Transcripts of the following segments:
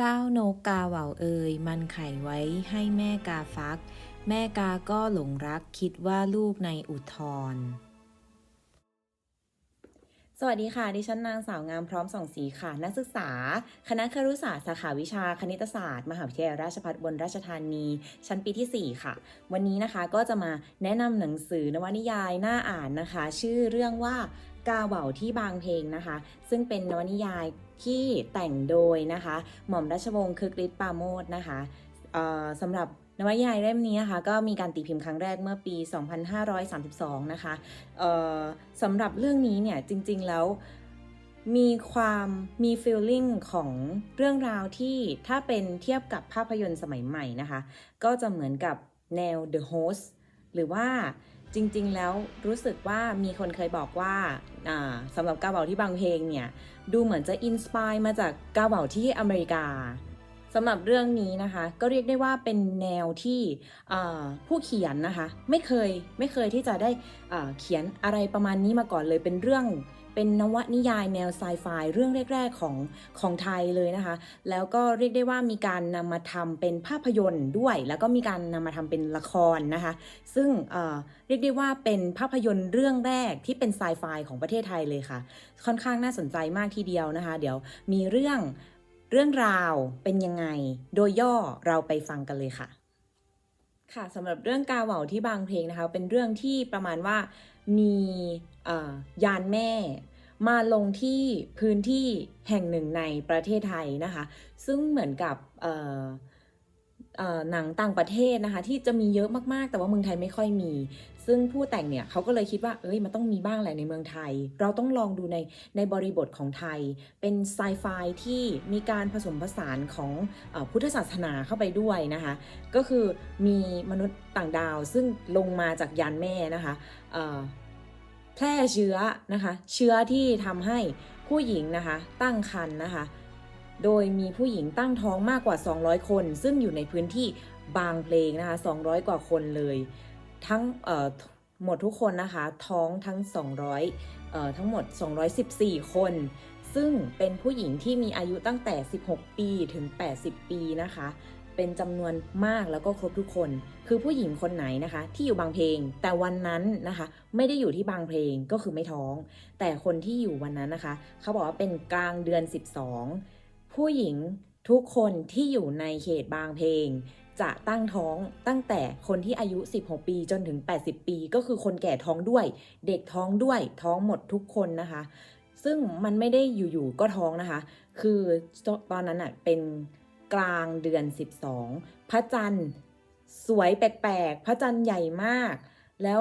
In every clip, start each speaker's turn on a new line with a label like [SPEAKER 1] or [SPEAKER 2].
[SPEAKER 1] เจ้านกกาเหว่าเอ่ยมันไข่ไว้ให้แม่กาฟัก แม่กาก็หลงรักคิดว่าลูกในอุทธร
[SPEAKER 2] สวัสดีค่ะ ดิฉันนางสาวงามพร้อมส่องสีค่ะ นักศึกษา คณะครุศาสตร์สาขาวิชาคณิตศาสตร์ มหาวิทยาลัยราชภัฏบนราชธานี ชั้นปีที่ 4 ค่ะ วันนี้นะคะก็จะมาแนะนำหนังสือนวนิยายน่าอ่านนะคะ ชื่อเรื่องว่า กาเหว่าที่บางเพลงนะคะ ซึ่งเป็นนวนิยายที่แต่งโดยนะคะ หม่อมราชวงศ์คึกฤทธิ์ปาโมทนะคะสำหรับนวนิยายเล่มนี้นะคะก็มีการตีพิมพ์ครั้งแรกเมื่อปี 2532 นะคะเอ่อสำหรับเรื่องนี้เนี่ยจริงๆแล้วมีความมี feeling ของเรื่องราวที่ถ้าเป็นเทียบกับภาพยนตร์สมัยใหม่นะคะ ก็จะเหมือนกับแนว The Host หรือว่า จริงๆ แล้วรู้สึกว่ามีคนเคยบอกว่าสำหรับกาเบาที่บางเพลงเนี่ยดูเหมือนจะอินสปายมาจากกาเบาที่อเมริกาสำหรับเรื่องนี้นะคะ ก็เรียกได้ว่าเป็นแนวที่ผู้เขียนนะคะ ไม่เคยไม่เคยที่จะได้เขียนอะไรประมาณนี้มาก่อนเลยเป็นเรื่อง เป็นนวนิยายแนวไซไฟเรื่องแรก ๆ ของของไทยเลยนะคะ แล้วก็เรียกได้ว่ามีการนำมาทำเป็นภาพยนตร์ด้วย แล้วก็มีการนำมาทำเป็นละครนะคะ ซึ่งเเรียกได้ว่าเป็นภาพยนตร์เรื่องแรกที่เป็นไซไฟของประเทศไทยเลยค่ะ ค่อนข้างน่าสนใจมากทีเดียวนะคะ เดี๋ยวมีเรื่องเรื่องราวเป็นยังไง โดยย่อเราไปฟังกันเลยค่ะ ค่ะสำหรับเรื่องกาเหว่าที่บางเพลงนะคะ เป็นเรื่องที่ประมาณว่ามี ยานแม่ มาลงที่พื้นที่แห่งหนึ่งในประเทศไทยนะคะ ซึ่งเหมือนกับหนังต่างประเทศนะคะ ที่จะมีเยอะมากๆ แต่ว่าเมืองไทยไม่ค่อยมี ซึ่งผู้แต่งเนี่ยเขาก็เลยคิดว่าเอ้ยมันต้องมีบ้างแหละในเมืองไทย เราต้องลองดูในในบริบทของไทย เป็นไซไฟที่มีการผสมผสานของอพุทธศาสนาเข้าไปด้วยนะคะ ก็คือมีมนุษย์ต่างดาวซึ่งลงมาจากยานแม่นะคะ แพร่เชื้อนะคะ เชื้อที่ทำให้ผู้หญิงนะคะ ตั้งครรภ์นะคะ โดยมีผู้หญิงตั้งท้องมากกว่า 200 คน ซึ่งอยู่ในพื้นที่บางเพลงนะคะ 200 กว่าคนเลย ทั้งเอ่อหมดทุกคนนะคะ ท้องทั้ง 200เอ่อทั้งหมด 214 คน ซึ่งเป็นผู้หญิงที่มีอายุตั้งแต่ 16 ปีถึง 80 ปีนะคะ เป็นจำนวนมากแล้วก็ครบทุกคน คือผู้หญิงคนไหนนะคะ ที่อยู่บางเพลง แต่วันนั้นนะคะ ไม่ได้อยู่ที่บางเพลงก็คือไม่ท้อง แต่คนที่อยู่วันนั้นนะคะ เขาบอกว่าเป็นกลางเดือน 12 ผู้หญิงทุกคนที่อยู่ในเขตบางเพลง จะตั้งท้องตั้งแต่คนที่อายุ 16 ปีจนถึง 80 ปี ก็คือคนแก่ท้องด้วย เด็กท้องด้วยท้องหมดทุกคนนะคะ ซึ่งมันไม่ได้อยู่ๆก็ท้องนะคะ คือตอนนั้นอะเป็น กลางเดือน 12 พระจันทร์สวยแปลกๆ พระจันทร์ใหญ่มาก แล้ว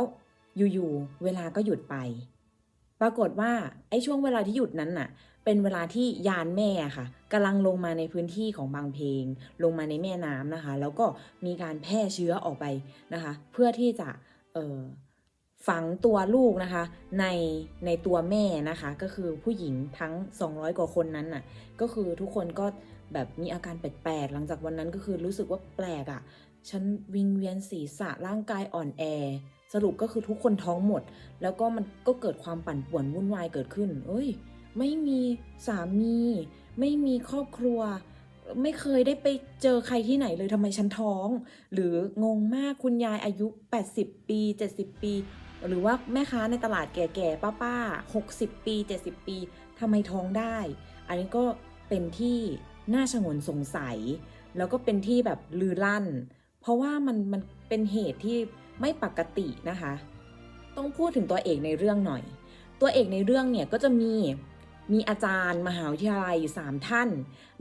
[SPEAKER 2] อยู่ๆ เวลาก็หยุดไป ปรากฏว่าไอ้ช่วงเวลาที่หยุดนั้นน่ะ เป็นเวลาที่ยานแม่ค่ะกำลังลงมาในพื้นที่ของบางเพลง ลงมาในแม่น้ำนะคะ แล้วก็มีการแพร่เชื้อออกไปนะคะ เพื่อที่จะฝังตัวลูกนะคะในในตัวแม่นะคะ ก็คือผู้หญิงทั้ง 200 กว่าคนนั้นน่ะก็คือทุกคนก็ แบบมีอาการแปลกๆ หลังจากวันนั้นก็คือรู้สึกว่าแปลกอะ่ะ ฉันวิงเวียนศีรษะร่างกายอ่อนแอ สรุปก็คือทุกคนท้องหมด แล้วก็มันก็เกิดความปั่นป่วนวุ่นวายเกิดขึ้น เอ้ย ไม่มีสามี ไม่มีครอบครัว ไม่เคยได้ไปเจอใครที่ไหนเลยทำไมฉันท้อง หรืองงมากคุณยายอายุ 80 ปี 70 ปี หรือว่าแม่ค้าในตลาดแก่ๆป้าๆ60 ปี 70 ปีทำไมท้องได้ อันนี้ก็เป็นที่ น่าชงนสงสัย แล้วก็เป็นที่แบบลือลั่น เพราะว่ามันมันเป็นเหตุที่ไม่ปกตินะคะ ต้องพูดถึงตัวเอกในเรื่องหน่อย ตัวเอกในเรื่องเนี่ยก็จะมีมีอาจารย์มหาวิทยาลัยอยู่สามท่าน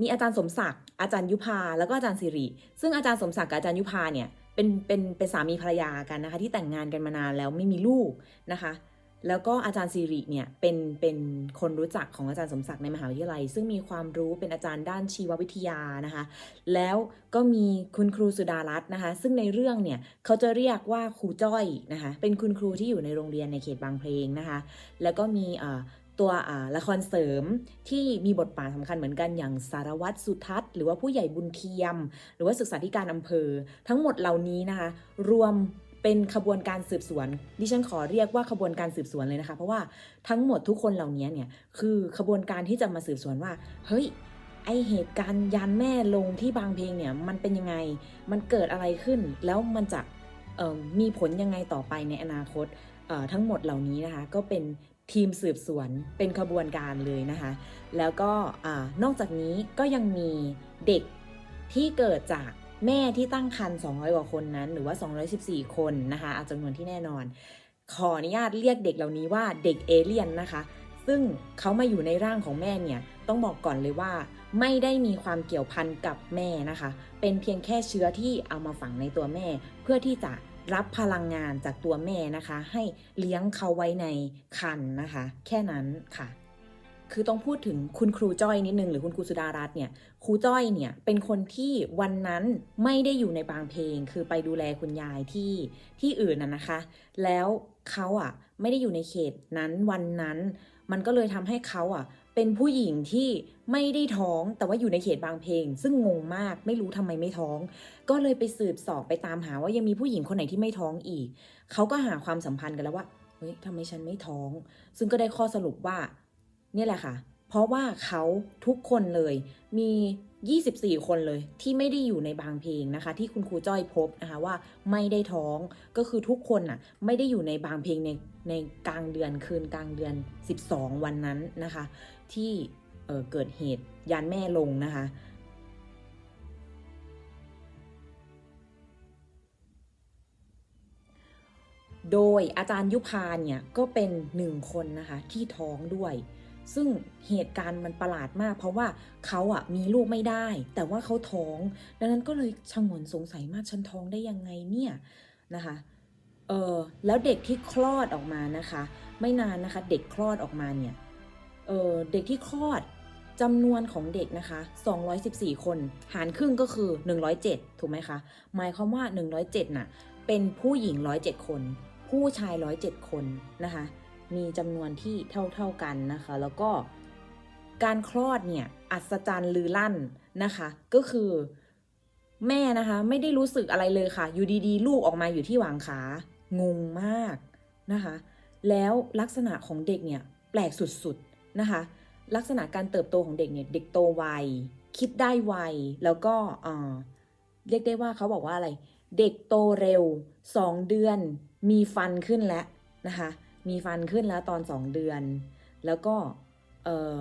[SPEAKER 2] มีอาจารย์สมศักดิ์ อาจารย์ยุพา แล้วก็อาจารย์สิริ ซึ่งอาจารย์สมศักดิ์กับอาจารย์ยุพาเนี่ยเป็นเป็นเป็นสามีภรรยากันนะคะ ที่แต่งงานกันมานานแล้วไม่มีลูกนะคะ แล้วก็อาจารย์สิริเนี่ยเป็นเป็นคนรู้จักของอาจารย์สมศักดิ์ในมหาวิทยาลัย ซึ่งมีความรู้เป็นอาจารย์ด้านชีววิทยานะคะ แล้วก็มีคุณครูสุดารัตน์นะคะ ซึ่งในเรื่องเนี่ยเขาจะเรียกว่าครูจ้อยนะคะ เป็นคุณครูที่อยู่ในโรงเรียนในเขตบางเพลงนะคะ แล้วก็มีตัวละครเสริมที่มีบทบาทสำคัญเหมือนกันอย่างสารวัตรสุทัศน์หรือว่าผู้ใหญ่บุญเทียม หรือว่าศึกษาธิการอำเภอ ทั้งหมดเหล่านี้นะคะ รวม เป็นขบวนการสืบสวน ดิฉันขอเรียกว่าขบวนการสืบสวนเลยนะคะ เพราะว่าทั้งหมดทุกคนเหล่านี้เนี่ยคือขบวนการที่จะมาสืบสวนว่า เฮ้ยไอเหตุการณ์ยันแม่ลงที่บางเพลงเนี่ยมันเป็นยังไง มันเกิดอะไรขึ้น แล้วมันจะมีผลยังไงต่อไปในอนาคตทั้งหมดเหล่านี้นะคะ ก็เป็นทีมสืบสวนเป็นขบวนการเลยนะคะ แล้วก็อนอกจากนี้ก็ยังมีเด็กที่เกิดจาก แม่ที่ตั้งครรภ์200 กว่าคนนั้น หรือว่า 214 คนนะคะเอาจำนวนที่แน่นอน ขออนุญาตเรียกเด็กเหล่านี้ว่าเด็กเอเลี่ยนนะคะ ซึ่งเขามาอยู่ในร่างของแม่เนี่ย ต้องบอกก่อนเลยว่า ไม่ได้มีความเกี่ยวพันกับแม่นะคะ เป็นเพียงแค่เชื้อที่เอามาฝังในตัวแม่ เพื่อที่จะรับพลังงานจากตัวแม่นะคะ ให้เลี้ยงเขาไว้ในครรภ์นะคะ แค่นั้นค่ะ คือต้องพูดถึงคุณครูจ้อยนิดนึงหรือคุณครูสุดารัตน์เนี่ยครูจ้อยเนี่ยเป็นคนที่วันนั้นไม่ได้อยู่ในบางเพลง คือไปดูแลคุณยายที่ที่อื่นน่ะนะคะ แล้วเขาอะไม่ได้อยู่ในเขตนั้นวันนั้น มันก็เลยทำให้เขาอะเป็นผู้หญิงที่ไม่ได้ท้องแต่ว่าอยู่ในเขตบางเพลง ซึ่งงงมากไม่รู้ทำไมไม่ท้อง ก็เลยไปสืบสอบไปตามหาว่ายังมีผู้หญิงคนไหนที่ไม่ท้องอีกเขาก็หาความสัมพันธ์กันแล้วว่าเฮ้ยทำไมฉันไม่ท้อง ซึ่งก็ได้ข้อสรุปว่า เนี่ยแหละค่ะ เพราะว่าเขาทุกคนเลยมี 24 คนเลยที่ไม่ได้อยู่ในบางเพลงนะคะ ที่คุณครูจ้อยพบนะคะว่าไม่ได้ท้องก็คือทุกคนน่ะไม่ได้อยู่ในบางเพลงในในกลางเดือนคืนกลางเดือน 12 วันนั้นนะคะ ที่เเกิดเหตุยานแม่ลงนะคะโดยอาจารย์ยุพาเนี่ยก็เป็นหนึ่งคนนะคะที่ท้องด้วย ซึ่งเหตุการณ์มันประหลาดมาก เพราะว่าเขาอะมีลูกไม่ได้ แต่ว่าเขาท้อง ดังนั้นก็เลยชงนสงสัยมากฉันท้องได้ยังไงเนี่ยนะคะเออแล้วเด็กที่คลอดออกมานะคะ ไม่นานนะคะ เด็กคลอดออกมาเนี่ยเออเด็กที่คลอดจำนวนของเด็กนะคะ 214 คน หารครึ่งก็คือ 107 ถูกไหมคะ หมายความว่า 107 น่ะ เป็นผู้หญิง 107 คน ผู้ชาย 107 คนนะคะ มีจำนวนที่เท่าเท่าๆกันนะคะ แล้วก็การคลอดเนี่ยอัศจรรย์ลือลั่นนะคะ ก็คือแม่นะคะไม่ได้รู้สึกอะไรเลยค่ะ อยู่ดีๆ ลูกออกมาอยู่ที่หวางขางงมากนะคะ แล้วลักษณะของเด็กเนี่ยแปลกสุดๆนะคะ ลักษณะการเติบโตของเด็กเนี่ยเด็กโตไวคิดได้ไวแล้วก็เอ่อเรียกได้ว่าเขาบอกว่าอะไร เด็กโตเร็ว 2 เดือนมีฟันขึ้นแล้วนะคะ มีฟันขึ้นแล้วตอน2เดือน แล้วก็เออ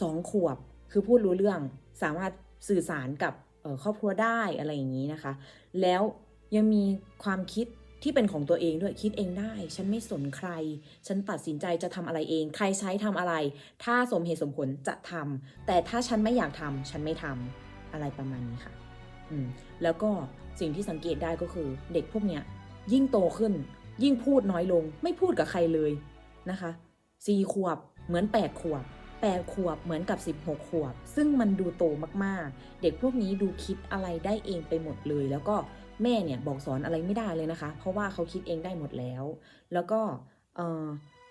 [SPEAKER 2] สองขวบคือพูดรู้เรื่องสามารถสื่อสารกับครอบครัวได้อะไรอย่างนี้นะคะ แล้วยังมีความคิดที่เป็นของตัวเองด้วยคิดเองได้ ฉันไม่สนใคร ฉันตัดสินใจจะทำอะไรเอง ใครใช้ทำอะไร ถ้าสมเหตุสมผลจะทำแต่ถ้าฉันไม่อยากทำฉันไม่ทำอะไรประมาณนี้ค่ะ อืมแล้วก็สิ่งที่สังเกตได้ก็คือเด็กพวกเนี้ยยิ่งโตขึ้น ยิ่งพูดน้อยลง ไม่พูดกับใครเลยนะคะสี่ขวบเหมือนแปดขวบแปดขวบเหมือนกับ 16 ขวบ ซึ่งมันดูโตมากๆ เด็กพวกนี้ดูคิดอะไรได้เองไปหมดเลย แล้วก็แม่เนี่ยบอกสอนอะไรไม่ได้เลยนะคะ เพราะว่าเขาคิดเองได้หมดแล้ว แล้วก็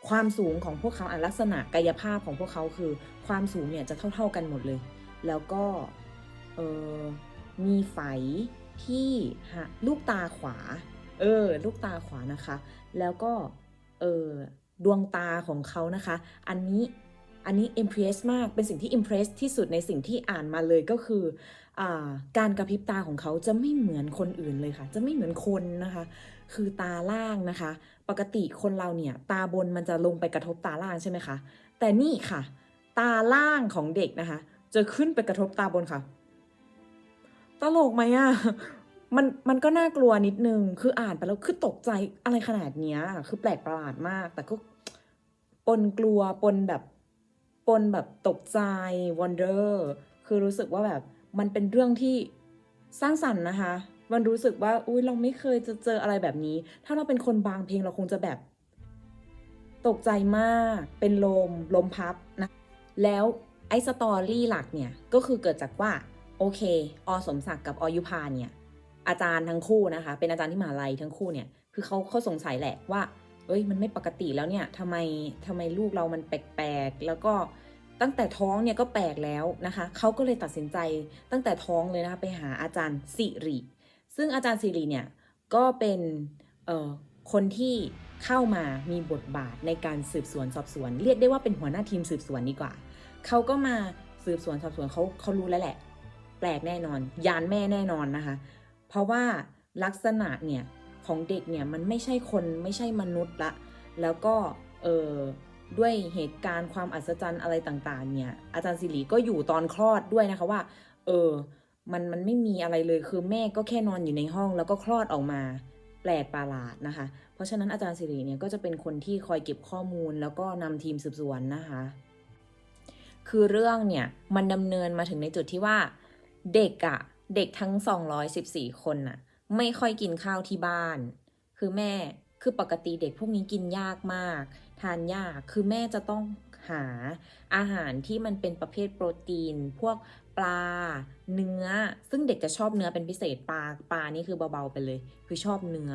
[SPEAKER 2] ความสูงของพวกเขาอะลักษณะกายภาพของพวกเขาคือ ความสูงเนี่ยจะเท่า ๆกันหมดเลย แล้วก็มีไฝที่ลูกตาขวา เออ ลูกตาขวานะคะ แล้วก็ เออ ดวงตาของเขานะคะ อันนี้ อันนี้ impress มาก เป็นสิ่งที่ impress ที่สุดในสิ่งที่อ่านมาเลยก็คืออาการกระพริบตาของเขาจะไม่เหมือนคนอื่นเลยค่ะ จะไม่เหมือนคนนะคะ คือตาล่างนะคะ ปกติคนเราเนี่ย ตาบนมันจะลงไปกระทบตาล่างใช่ไหมคะ แต่นี่ค่ะ ตาล่างของเด็กนะคะ จะขึ้นไปกระทบตาบนค่ะ ตลกไหมอะ มันมันก็น่ากลัวนิดนึง คืออ่านไปแล้วคือตกใจอะไรขนาดเนี้ย คือแปลกประหลาดมาก แต่ก็ปนกลัวปนแบบปนแบบตกใจ wonder คือรู้สึกว่าแบบมันเป็นเรื่องที่สร้างสรรค์นะคะ มันรู้สึกว่า อุ้ยเราไม่เคยจะเจออะไรแบบนี้ ถ้าเราเป็นคนบางเพลงเราคงจะแบบ ตกใจมาก เป็นลม ลมพับนะ แล้วไอ้สตอรี่หลักเนี่ย ก็คือเกิดจากว่า โอเค อสมศักดิ์กับอยุพาเนี่ย อาจารย์ทั้งคู่นะคะ เป็นอาจารย์ที่มหาลัยทั้งคู่เนี่ย คือเขาเขาสงสัยแหละว่า เอ้ย มันไม่ปกติแล้วเนี่ยทำไมทำไมลูกเรามันแปลกๆ แล้วก็ตั้งแต่ท้องเนี่ยก็แปลกแล้วนะคะ เขาก็เลยตัดสินใจตั้งแต่ท้องเลยนะคะไปหาอาจารย์สิริ ซึ่งอาจารย์สิริเนี่ยก็เป็นเอ่อคนที่เข้ามามีบทบาทในการสืบสวนสอบสวน เรียกได้ว่าเป็นหัวหน้าทีมสืบสวนดีกว่า เขาก็มาสืบสวนสอบสวนเขาเขารู้แล้วแหละ แปลกแน่นอน ยานแม่แน่นอนนะคะ เพราะว่าลักษณะเนี่ยของเด็กเนี่ยมันไม่ใช่คนไม่ใช่มนุษย์ละ แล้วก็เออด้วยเหตุการณ์ความอัศจรรย์อะไรต่างๆ เนี่ย อาจารย์สิริก็อยู่ตอนคลอดด้วยนะคะว่า เออ มันมันไม่มีอะไรเลยคือแม่ก็แค่นอนอยู่ในห้องแล้วก็คลอดออกมาแปลกประหลาดนะคะ เพราะฉะนั้นอาจารย์สิริเนี่ยก็จะเป็นคนที่คอยเก็บข้อมูลแล้วก็นำทีมสืบสวนนะคะ คือเรื่องเนี่ยมันดำเนินมาถึงในจุดที่ว่าเด็กอะ เด็กทั้ง 214 คนน่ะ ไม่ค่อยกินข้าวที่บ้าน คือแม่คือปกติเด็กพวกนี้กินยากมาก ทานยากคือแม่จะต้องหาอาหารที่มันเป็นประเภทโปรตีน พวกปลา เนื้อ ซึ่งเด็กจะชอบเนื้อเป็นพิเศษปลาปลานี่คือเบาๆไปเลย คือชอบเนื้อ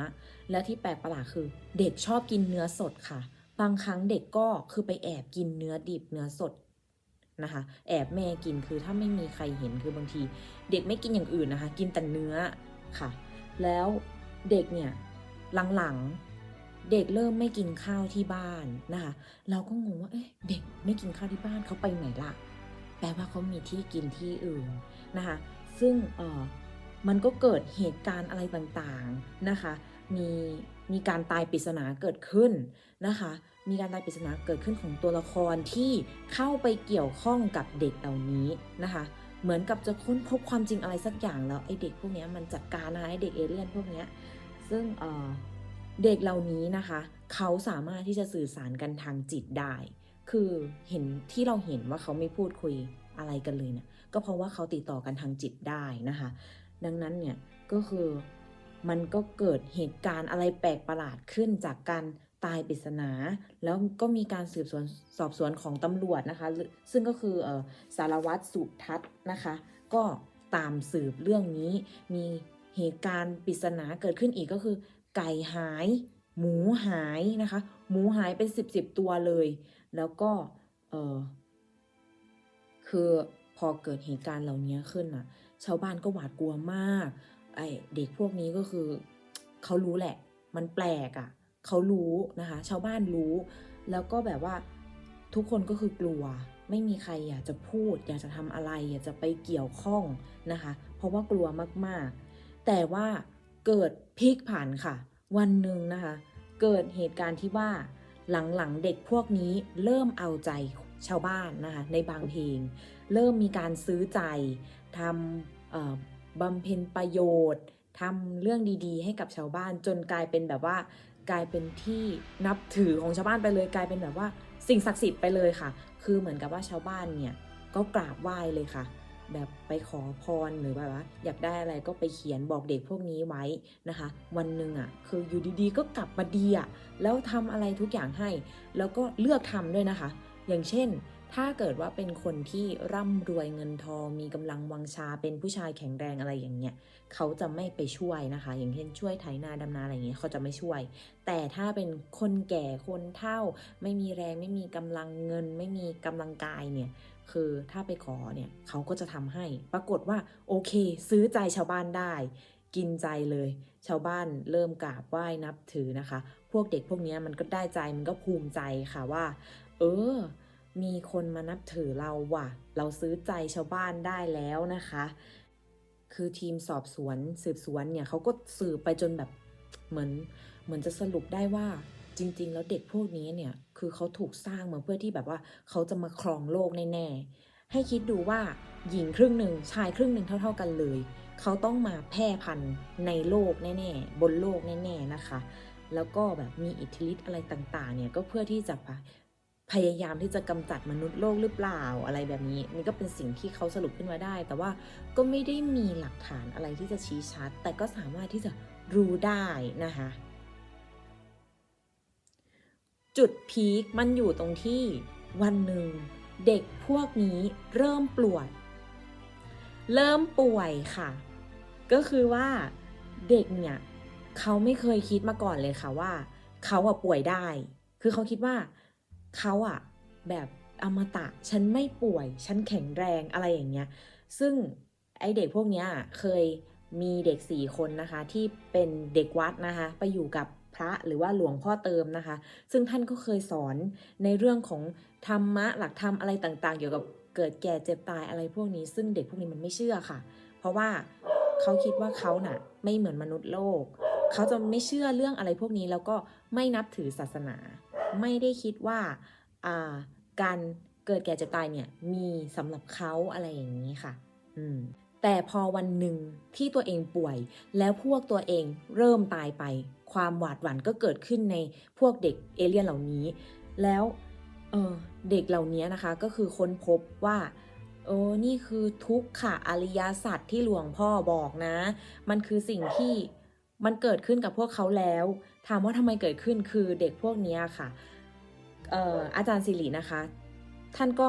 [SPEAKER 2] และที่แปลกประหลาดคือ เด็กชอบกินเนื้อสดค่ะ บางครั้งเด็กก็คือไปแอบกินเนื้อดิบเนื้อสด นะคะ แอบแม่กินคือถ้าไม่มีใครเห็นคือบางที เด็กไม่กินอย่างอื่นนะคะ กินแต่เนื้อค่ะ แล้วเด็กเนี่ยหลังๆเด็กเริ่มไม่กินข้าวที่บ้านนะคะ เราก็งงว่าเอ๊ะเด็กไม่กินข้าวที่บ้านเขาไปไหนล่ะแปลว่าเขามีที่กินที่อื่นนะคะ ซึ่งเออมันก็เกิดเหตุการณ์อะไรต่างๆนะคะ มี มีการตายปริศนาเกิดขึ้นนะคะ มีการตายปริศนาเกิดขึ้นของตัวละครที่เข้าไปเกี่ยวข้องกับเด็กเหล่านี้นะคะ เหมือนกับจะค้นพบความจริงอะไรสักอย่างแล้วไอเด็กพวกเนี้ยมันจัดการนะไอเด็กเอเลี่ยนพวกเนี้ยซึ่งเเด็กเหล่านี้นะคะ เขาสามารถที่จะสื่อสารกันทางจิตได้ คือเห็นที่เราเห็นว่าเขาไม่พูดคุยอะไรกันเลยเนี่ยก็เพราะว่าเขาติดต่อกันทางจิตได้นะคะ ดังนั้นเนี่ยก็คือ มันก็เกิดเหตุการณ์อะไรแปลกประหลาดขึ้นจากการตายปริศนา แล้วก็มีการสืบสวนสอบสวนของตำรวจนะคะ ซึ่งก็คือออสารวัตรสุทัศน์นะคะ ก็ตามสืบเรื่องนี้ มีเหตุการณ์ปริศนาเกิดขึ้นอีกก็คือ ไก่หาย หมูหายนะคะ หมูหายเป็นสิบสิบตัวเลย แล้วก็เออคือพอเกิดเหตุการณ์เหล่านี้ขึ้นน่ะ ชาวบ้านก็หวาดกลัวมาก ไอเด็กพวกนี้ก็คือ เขารู้แหละ มันแปลกอะ่ะ เขารู้นะคะ ชาวบ้านรู้ แล้วก็แบบว่าทุกคนก็คือกลัว ไม่มีใครอยากจะพูด อยากจะทำอะไร อยากจะไปเกี่ยวข้องนะคะ เพราะว่ากลัวมากๆ แต่ว่าเกิดพลิกผันค่ะ วันหนึ่งนะคะ เกิดเหตุการณ์ที่ว่าหลังๆ เด็กพวกนี้เริ่มเอาใจชาวบ้านนะคะในบางเพลง เริ่มมีการซื้อใจทำ บำเพ็ญประโยชน์ทำเรื่องดีๆ ให้กับชาวบ้านจนกลายเป็นแบบว่ากลายเป็นที่นับถือของชาวบ้านไปเลยกลายเป็นแบบว่า สิ่งศักดิ์สิทธิ์ไปเลยค่ะ คือเหมือนกับว่าชาวบ้านเนี่ยก็กราบไหว้เลยค่ะ แบบไปขอพรหรือแบบว่า อยากได้อะไรก็ไปเขียนบอกเด็กพวกนี้ไว้นะคะ วันหนึ่งอะคืออยู่ดีๆ ก็กลับมาดีอะแล้วทำอะไรทุกอย่างให้ แล้วก็เลือกทำด้วยนะคะ อย่างเช่น ถ้าเกิดว่าเป็นคนที่ร่ำรวยเงินทอง มีกำลังวังชาเป็นผู้ชายแข็งแรงอะไรอย่างเงี้ยเขาจะไม่ไปช่วยนะคะ อย่างเช่นช่วยไถนาดำนาอะไรอย่างเงี้ยเขาจะไม่ช่วย แต่ถ้าเป็นคนแก่คนเฒ่า ไม่มีแรงไม่มีกำลังเงิน ไม่มีกำลังกายเนี่ยคือถ้าไปขอเนี่ยเขาก็จะทำให้ ปรากฏว่าโอเค ซื้อใจชาวบ้านได้ กินใจเลย ชาวบ้านเริ่มกราบไหว้นับถือนะคะ พวกเด็กพวกนี้มันก็ได้ใจมันก็ภูมิใจค่ะว่า เออ มีคนมานับถือเราว่ะ เราซื้อใจชาวบ้านได้แล้วนะคะ คือทีมสอบสวนสืบสวนเนี่ยเขาก็สืบไปจนแบบเหมือนเหมือนจะสรุปได้ว่าจริง ๆ แล้วเด็กพวกนี้เนี่ยคือเขาถูกสร้างมาเพื่อที่แบบว่าเขาจะมาครองโลกแน่ๆให้คิดดูว่าหญิงครึ่งหนึ่งชายครึ่งหนึ่งเท่า ๆกันเลย เขาต้องมาแพร่พันธุ์ในโลกแน่ๆบนโลกแน่ ๆนะคะ แล้วก็แบบมีอิทธิฤทธิ์อะไรต่างๆเนี่ยก็เพื่อที่จะ พยายามที่จะกำจัดมนุษย์โลกหรือเปล่าอะไรแบบนี้นี่ก็เป็นสิ่งที่เขาสรุปขึ้นมาได้ แต่ว่าก็ไม่ได้มีหลักฐานอะไรที่จะชี้ชัด แต่ก็สามารถที่จะรู้ได้นะคะจุดพีคมันอยู่ตรงที่วันหนึ่งเด็กพวกนี้เริ่มป่วย เริ่มป่วยค่ะ ก็คือว่าเด็กเนี่ย เขาไม่เคยคิดมาก่อนเลยค่ะว่า เขาอะป่วยได้ คือเขาคิดว่า เขาอะแบบอมตะฉันไม่ป่วย ฉันแข็งแรงอะไรอย่างเงี้ย ซึ่งไอเด็กพวกเนี้ยเคยมีเด็กสี่คนนะคะที่เป็นเด็กวัดนะคะไปอยู่กับพระหรือว่าหลวงพ่อเติมนะคะ ซึ่งท่านก็เคยสอนในเรื่องของธรรมะหลักธรรมอะไรต่างๆ เกี่ยวกับเกิดแก่เจ็บตายอะไรพวกนี้ ซึ่งเด็กพวกนี้มันไม่เชื่อค่ะ เพราะว่าเขาคิดว่าเขาน่ะ ไม่เหมือนมนุษย์โลก เขาจะไม่เชื่อเรื่องอะไรพวกนี้แล้วก็ไม่นับถือศาสนา ไม่ได้คิดว่าการเกิดแก่เจ็บตายเนี่ยมีสำหรับเขาอะไรอย่างนี้ค่ะ อืมแต่พอวันหนึ่งที่ตัวเองป่วย แล้วพวกตัวเองเริ่มตายไป ความหวาดหวั่นก็เกิดขึ้นในพวกเด็กเอเลี่ยนเหล่านี้ แล้วเเด็กเหล่านี้นะคะก็คือค้นพบว่าเออนี่คือทุกข์ค่ะอริยสัจที่หลวงพ่อบอกนะ มันคือสิ่งที่มันเกิดขึ้นกับพวกเขาแล้วถามว่าทำไมเกิดขึ้นคือเด็กพวกนี้ค่ะเอออาจารย์สิรินะคะ ท่านก็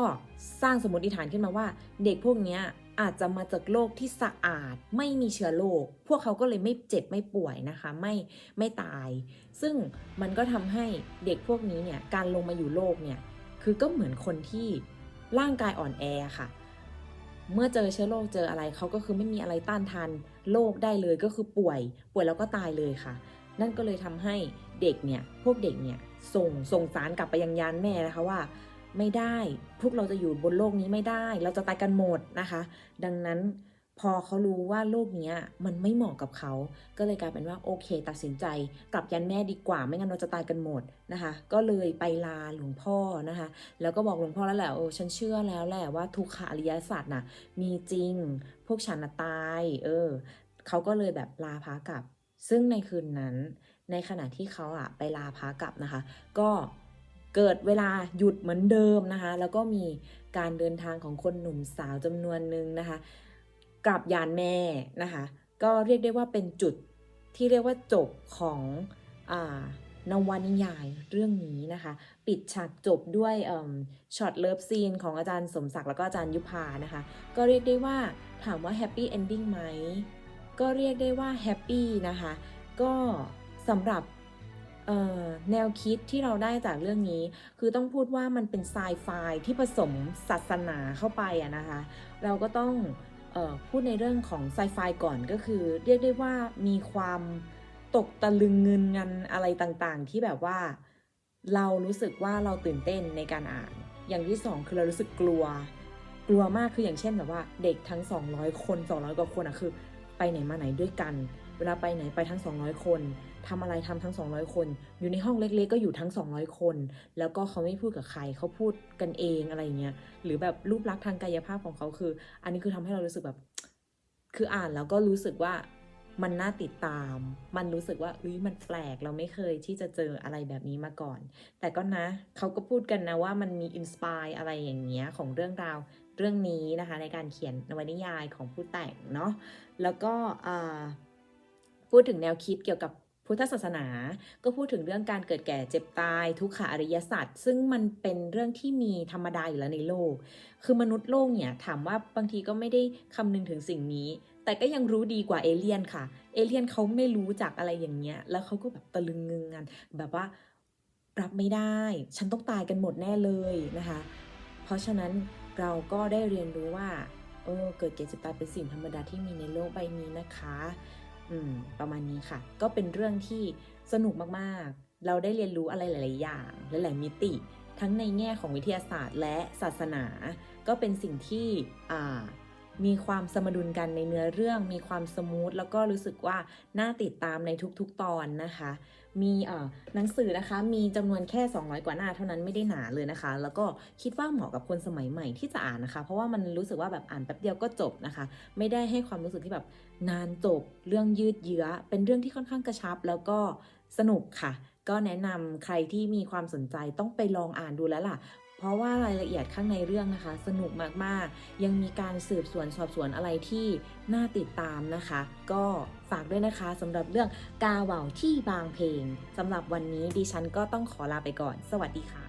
[SPEAKER 2] สร้างสมมติฐานขึ้นมาว่า เด็กพวกนี้อาจจะมาจากโลกที่สะอาดไม่มีเชื้อโรคพวกเขาก็เลยไม่เจ็บไม่ป่วยนะคะไม่ไม่ตาย ซึ่งมันก็ทำให้เด็กพวกนี้เนี่ยการลงมาอยู่โลกเนี่ยคือก็เหมือนคนที่ร่างกายอ่อนแอค่ะ เมื่อเจอเชื้อโรคเจออะไรเขาก็คือไม่มีอะไรต้านทานโรคได้เลยก็คือป่วย ป่วยแล้วก็ตายเลยค่ะ นั่นก็เลยทำให้เด็กเนี่ยพวกเด็กเนี่ยส่งส่งสารกลับไปยังยานแม่นะคะว่า ไม่ได้พวกเราจะอยู่บนโลกนี้ไม่ได้ เราจะตายกันหมดนะคะ ดังนั้นพอเขารู้ว่าโลกนี้มันไม่เหมาะกับเขา ก็เลยกลายเป็นว่าโอเค ตัดสินใจกลับยันแม่ดีกว่า ไม่งั้นเราจะตายกันหมดนะคะ ก็เลยไปลาหลวงพ่อนะคะ แล้วก็บอกหลวงพ่อแล้วแหละโอ้ฉันเชื่อแล้วแหละว่าทุกขอริยศาสตร์น่ะมีจริง พวกฉันน่ะตาย เออเขาก็เลยแบบลาพากลับ ซึ่งในคืนนั้นในขณะที่เขาอะไปลาพากลับนะคะ ก็เกิดเวลาหยุดเหมือนเดิมนะคะ แล้วก็มีการเดินทางของคนหนุ่มสาวจำนวนหนึ่งนะคะกลับยานแม่นะคะ ก็เรียกได้ว่าเป็นจุดที่เรียกว่าจบของอนวนิยายเรื่องนี้นะคะ ปิดฉากจบด้วยช็อตเลิฟซีนของอาจารย์สมศักดิ์แล้วก็อาจารย์ยุพานะคะ ก็เรียกได้ว่าถามว่าแฮปปี้เอนดิ้งไหม ก็เรียกได้ว่าแฮปปี้นะคะ ก็สำหรับแนวคิดที่เราได้จากเรื่องนี้ คือต้องพูดว่ามันเป็นไซไฟที่ผสมศาสนาเข้าไปอะนะคะ เราก็ต้องออพูดในเรื่องของไซไฟก่อนก็คือ เรียกได้ว่ามีความตกตะลึงเงินงันอะไรต่างๆ ที่แบบว่าเรารู้สึกว่าเราตื่นเต้นในการอ่าน อย่างที่สองคือเรารู้สึกกลัว กลัวมากคืออย่างเช่นแบบว่า เด็กทั้ง 200 คน 200 กว่าคนอะคือ ไปไหนมาไหนด้วยกัน เวลาไปไหนไปทั้ง 200 คนทำอะไรทำทั้ง 200 คน อยู่ในห้องเล็กๆ ก็อยู่ทั้ง 200 คน แล้วก็เขาไม่พูดกับใครเขาพูดกันเองอะไรเงี้ยหรือแบบรูปลักษณ์ทางกายภาพของเขาคือ อันนี้คือทำให้เรารู้สึกแบบ คืออ่านแล้วก็รู้สึกว่ามันน่าติดตาม มันรู้สึกว่าอุ้ยมันแปลก เราไม่เคยที่จะเจออะไรแบบนี้มาก่อน แต่ก็นะ เขาก็พูดกันนะว่ามันมีอินสปายอะไรอย่างเงี้ยของเรื่องราว เรื่องนี้นะคะในการเขียนนวนิยายของผู้แต่งเนาะแล้วก็พูดถึงแนวคิดเกี่ยวกับพุทธศาสนา ก็พูดถึงเรื่องการเกิดแก่เจ็บตายทุกขอริยสัจซึ่งมันเป็นเรื่องที่มีธรรมดาอยู่แล้วในโลก คือมนุษย์โลกเนี่ยถามว่าบางทีก็ไม่ได้คำนึงถึงสิ่งนี้ แต่ก็ยังรู้ดีกว่าเอเลี่ยนค่ะ เอเลี่ยนเขาไม่รู้จักอะไรอย่างเงี้ย แล้วเขาก็แบบตะลึงงึงกัน แบบว่ารับไม่ได้ ฉันต้องตายกันหมดแน่เลยนะคะ เพราะฉะนั้นเราก็ได้เรียนรู้ว่าเออเกิดเจ็บเจ็บตายเป็นสิ่งธรรมดาที่มีในโลกใบนี้นะคะอืมประมาณนี้ค่ะ ก็เป็นเรื่องที่สนุกมากๆ เราได้เรียนรู้อะไรหลาย ๆ อย่างหลายๆมิติ ทั้งในแง่ของวิทยาศาสตร์และศาสนา ก็เป็นสิ่งที่อ่า มีความสมดุลกันในเนื้อเรื่อง มีความสมูทแล้วก็รู้สึกว่าน่าติดตามในทุกๆตอนนะคะ มีเอ่อหนังสือนะคะ มีจำนวนแค่ 200 กว่าหน้าเท่านั้นไม่ได้หนาเลยนะคะ แล้วก็คิดว่าเหมาะกับคนสมัยใหม่ที่จะอ่านนะคะ เพราะว่ามันรู้สึกว่าแบบอ่านแป๊บเดียวก็จบนะคะ ไม่ได้ให้ความรู้สึกที่แบบนานจบ เรื่องยืดเยื้อ เป็นเรื่องที่ค่อนข้างกระชับ แล้วก็สนุกค่ะ ก็แนะนำใครที่มีความสนใจต้องไปลองอ่านดูแล้วล่ะ เพราะว่ารายละเอียดข้างในเรื่องนะคะ สนุกมากๆ ยังมีการสืบสวนสอบสวนอะไรที่น่าติดตามนะคะ ก็ฝากด้วยนะคะสำหรับเรื่องกาเหว่าที่บางเพลงสำหรับวันนี้ดิฉันก็ต้องขอลาไปก่อน สวัสดีค่ะ